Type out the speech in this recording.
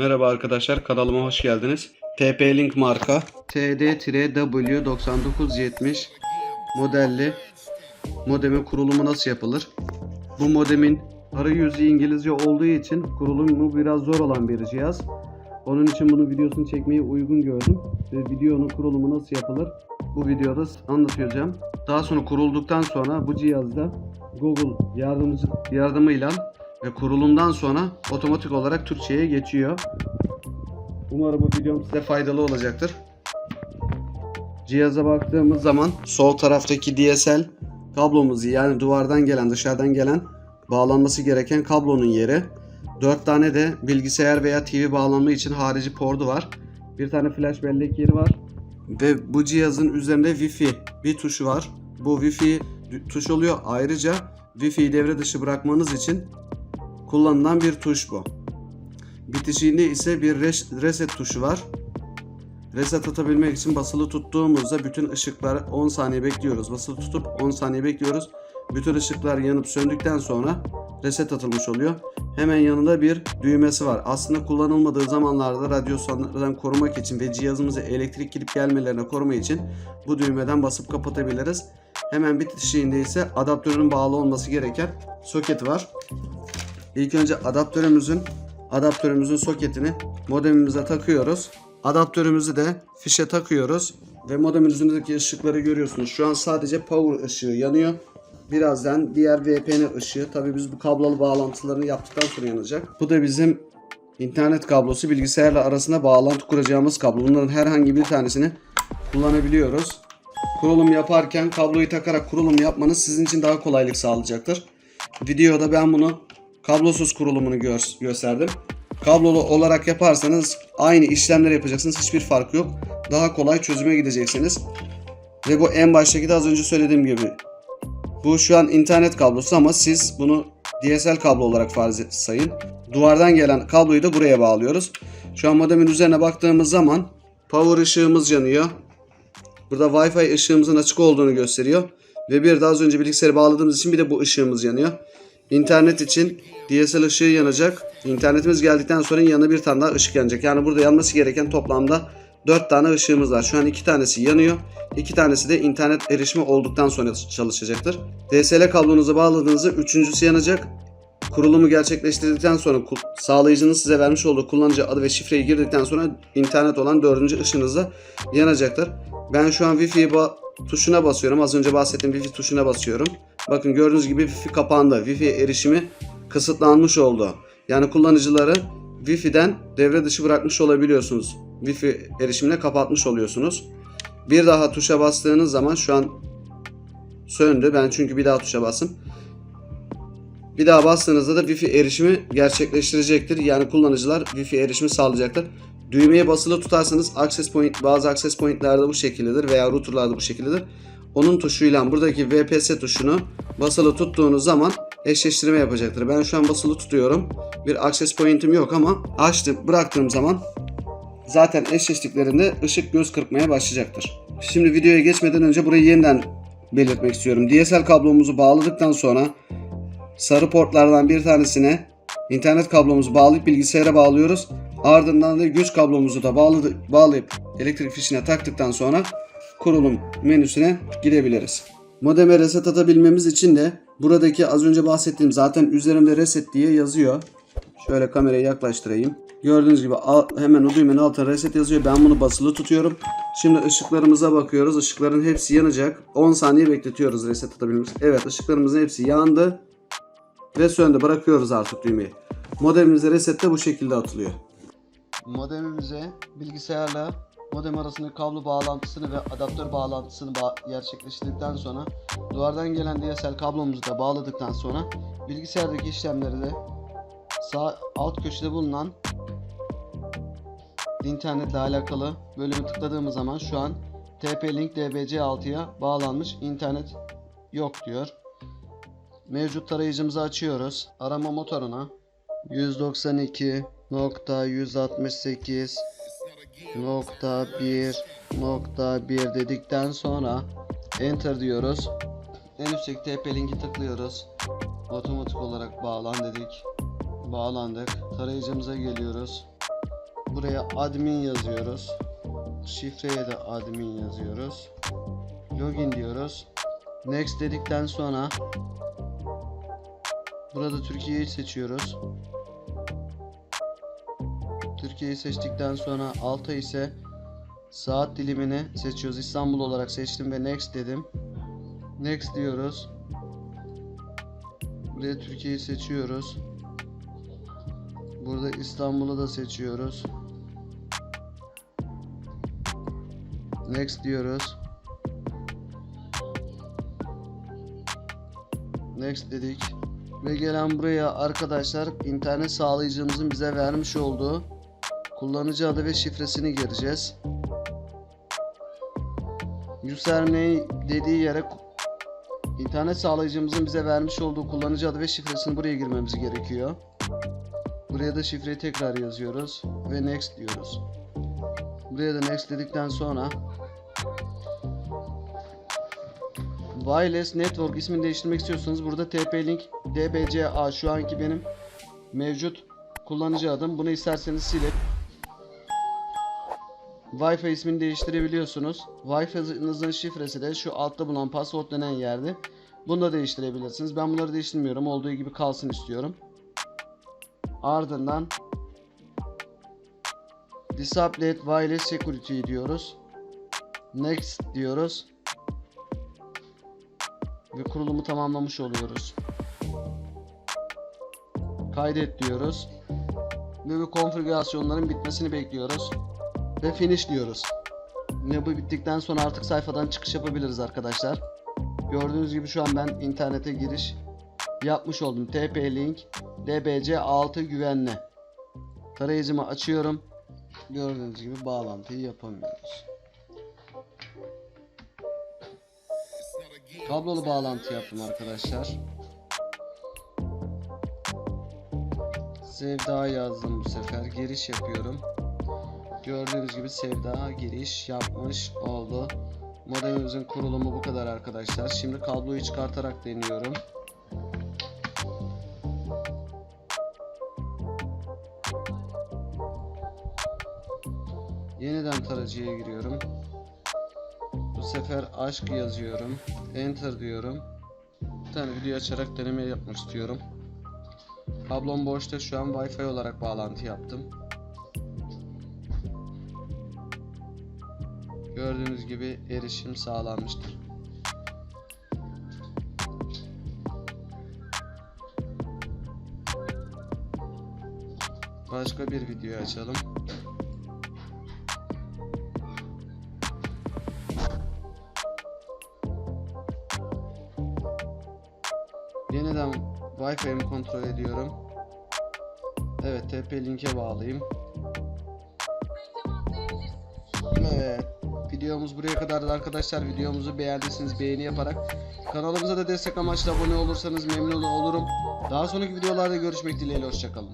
Merhaba arkadaşlar kanalıma hoş geldiniz. TP-Link marka TD-W9970 modelli modemin kurulumu nasıl yapılır? Bu modemin arayüzü İngilizce olduğu için kurulumu biraz zor olan bir cihaz. Onun için bunun videosunu çekmeyi uygun gördüm ve videonun kurulumu nasıl yapılır bu videoda anlatacağım. Daha sonra kurulduktan sonra bu cihazda Google yardımcı yardımıyla ve kurulumdan sonra otomatik olarak Türkçe'ye geçiyor. Umarım bu videom size faydalı olacaktır. Cihaza baktığımız zaman sol taraftaki DSL kablomuzu yani duvardan gelen dışarıdan gelen bağlanması gereken kablonun yeri. 4 tane de bilgisayar veya TV bağlanma için harici portu var. Bir tane flash bellek yeri var. Ve bu cihazın üzerinde Wi-Fi bir tuşu var. Bu Wi-Fi tuş oluyor. Ayrıca Wi-Fi'yi devre dışı bırakmanız için kullanılan bir tuş bu. Bitişiğinde ise bir res- reset tuşu var. Reset atabilmek için basılı tuttuğumuzda bütün ışıklar 10 saniye bekliyoruz. Basılı tutup 10 saniye bekliyoruz. Bütün ışıklar yanıp söndükten sonra reset atılmış oluyor. Hemen yanında bir düğmesi var. Aslında kullanılmadığı zamanlarda radyasyonlardan korumak için ve cihazımızı elektrik gidip gelmelerine korumak için bu düğmeden basıp kapatabiliriz. Hemen bitişiğinde ise adaptörün bağlı olması gereken soketi var. İlk önce adaptörümüzün adaptörümüzün soketini modemimize takıyoruz. Adaptörümüzü de fişe takıyoruz ve modemin üzerindeki ışıkları görüyorsunuz. Şu an sadece power ışığı yanıyor. Birazdan diğer VPN ışığı. Tabii biz bu kablolu bağlantılarını yaptıktan sonra yanacak. Bu da bizim internet kablosu bilgisayarla arasında bağlantı kuracağımız kablo. Bunların herhangi bir tanesini kullanabiliyoruz. Kurulum yaparken kabloyu takarak kurulum yapmanız sizin için daha kolaylık sağlayacaktır. Videoda ben bunu kablosuz kurulumunu gör- gösterdim. Kablolu olarak yaparsanız aynı işlemleri yapacaksınız. Hiçbir fark yok. Daha kolay çözüme gideceksiniz. Ve bu en baştaki de az önce söylediğim gibi. Bu şu an internet kablosu ama siz bunu DSL kablo olarak farz sayın. Duvardan gelen kabloyu da buraya bağlıyoruz. Şu an modemin üzerine baktığımız zaman power ışığımız yanıyor. Burada Wi-Fi ışığımızın açık olduğunu gösteriyor. Ve bir de az önce bilgisayarı bağladığımız için bir de bu ışığımız yanıyor. İnternet için DSL ışığı yanacak. İnternetimiz geldikten sonra yanına bir tane daha ışık yanacak. Yani burada yanması gereken toplamda 4 tane ışığımız var. Şu an 2 tanesi yanıyor. 2 tanesi de internet erişimi olduktan sonra çalışacaktır. DSL kablonuzu bağladığınızda üçüncüsü yanacak. Kurulumu gerçekleştirdikten sonra sağlayıcının size vermiş olduğu kullanıcı adı ve şifreyi girdikten sonra internet olan dördüncü ışığınız da yanacaktır. Ben şu an Wi-Fi ba- tuşuna basıyorum. Az önce bahsettiğim Wi-Fi tuşuna basıyorum. Bakın gördüğünüz gibi Wi-Fi kapandı. Wi-Fi erişimi kısıtlanmış oldu. Yani kullanıcıları Wi-Fi'den devre dışı bırakmış olabiliyorsunuz. Wi-Fi erişimine kapatmış oluyorsunuz. Bir daha tuşa bastığınız zaman şu an söndü. Ben çünkü bir daha tuşa bastım. Bir daha bastığınızda da Wi-Fi erişimi gerçekleştirecektir. Yani kullanıcılar Wi-Fi erişimi sağlayacaktır. Düğmeye basılı tutarsanız access point bazı access pointlerde bu şekildedir veya routerlarda bu şekildedir. Onun tuşuyla buradaki VPS tuşunu basılı tuttuğunuz zaman eşleştirme yapacaktır. Ben şu an basılı tutuyorum. Bir access point'im yok ama açtım bıraktığım zaman zaten eşleştiklerinde ışık göz kırpmaya başlayacaktır. Şimdi videoya geçmeden önce burayı yeniden belirtmek istiyorum. DSL kablomuzu bağladıktan sonra sarı portlardan bir tanesine internet kablomuzu bağlayıp bilgisayara bağlıyoruz. Ardından da güç kablomuzu da bağladı, bağlayıp elektrik fişine taktıktan sonra kurulum menüsüne gidebiliriz. Modeme reset atabilmemiz için de buradaki az önce bahsettiğim zaten üzerinde reset diye yazıyor. Şöyle kamerayı yaklaştırayım. Gördüğünüz gibi hemen o düğmenin altına reset yazıyor. Ben bunu basılı tutuyorum. Şimdi ışıklarımıza bakıyoruz. Işıkların hepsi yanacak. 10 saniye bekletiyoruz reset atabilmemiz. Evet ışıklarımızın hepsi yandı. Ve söndü. Bırakıyoruz artık düğmeyi. Modemimize reset de bu şekilde atılıyor. Modemimize bilgisayarla modem arasındaki kablo bağlantısını ve adaptör bağlantısını ba- gerçekleştirdikten sonra duvardan gelen DSL kablomuzu da bağladıktan sonra bilgisayardaki işlemleri de sağ alt köşede bulunan internetle alakalı bölümü tıkladığımız zaman şu an TP-Link DBC6'ya bağlanmış internet yok diyor. Mevcut tarayıcımızı açıyoruz. Arama motoruna 192.168 nokta 1 nokta 1 dedikten sonra enter diyoruz. En üstteki TP linki tıklıyoruz. Otomatik olarak bağlan dedik. Bağlandık. Tarayıcımıza geliyoruz. buraya admin yazıyoruz. Şifreye de admin yazıyoruz. Login diyoruz. Next dedikten sonra burada Türkiye'yi seçiyoruz. Türkiye'yi seçtikten sonra alta ise saat dilimini seçiyoruz. İstanbul olarak seçtim ve next dedim. Next diyoruz. Buraya Türkiye'yi seçiyoruz. Burada İstanbul'u da seçiyoruz. Next diyoruz. Next dedik. Ve gelen buraya arkadaşlar internet sağlayıcımızın bize vermiş olduğu kullanıcı adı ve şifresini gireceğiz. Username dediği yere internet sağlayıcımızın bize vermiş olduğu kullanıcı adı ve şifresini buraya girmemiz gerekiyor. Buraya da şifreyi tekrar yazıyoruz ve next diyoruz. Buraya da next dedikten sonra Wireless Network ismini değiştirmek istiyorsanız burada TP-Link DBCA şu anki benim mevcut kullanıcı adım. Bunu isterseniz silip Wi-Fi ismini değiştirebiliyorsunuz. Wi-Fi'nizin şifresi de şu altta bulunan password denen yerde. Bunu da değiştirebilirsiniz. Ben bunları değiştirmiyorum. Olduğu gibi kalsın istiyorum. Ardından Disable Wireless Security diyoruz. Next diyoruz. Ve kurulumu tamamlamış oluyoruz. Kaydet diyoruz. Ve bu konfigürasyonların bitmesini bekliyoruz. Ve finish diyoruz. Ve bu bittikten sonra artık sayfadan çıkış yapabiliriz arkadaşlar. Gördüğünüz gibi şu an ben internete giriş yapmış oldum. TP-Link DBC6 güvenli. Tarayıcımı açıyorum. Gördüğünüz gibi bağlantıyı yapamıyoruz. Kablolu bağlantı yaptım arkadaşlar. Sevda yazdım bu sefer. Giriş yapıyorum. Gördüğünüz gibi Sevda giriş yapmış oldu. Modemimizin kurulumu bu kadar arkadaşlar. Şimdi kabloyu çıkartarak deniyorum. Yeniden tarayıcıya giriyorum. Bu sefer aşk yazıyorum. Enter diyorum. Bir tane video açarak deneme yapmak istiyorum. Kablom boşta şu an Wi-Fi olarak bağlantı yaptım. Gördüğünüz gibi erişim sağlanmıştır. Başka bir video açalım. Yeniden Wi-Fi'mi kontrol ediyorum. Evet, TP linke bağlayayım. Evet. Videomuz buraya kadardı arkadaşlar. Videomuzu beğendiyseniz beğeni yaparak kanalımıza da destek amaçlı abone olursanız memnun olurum. Daha sonraki videolarda görüşmek dileğiyle hoşçakalın.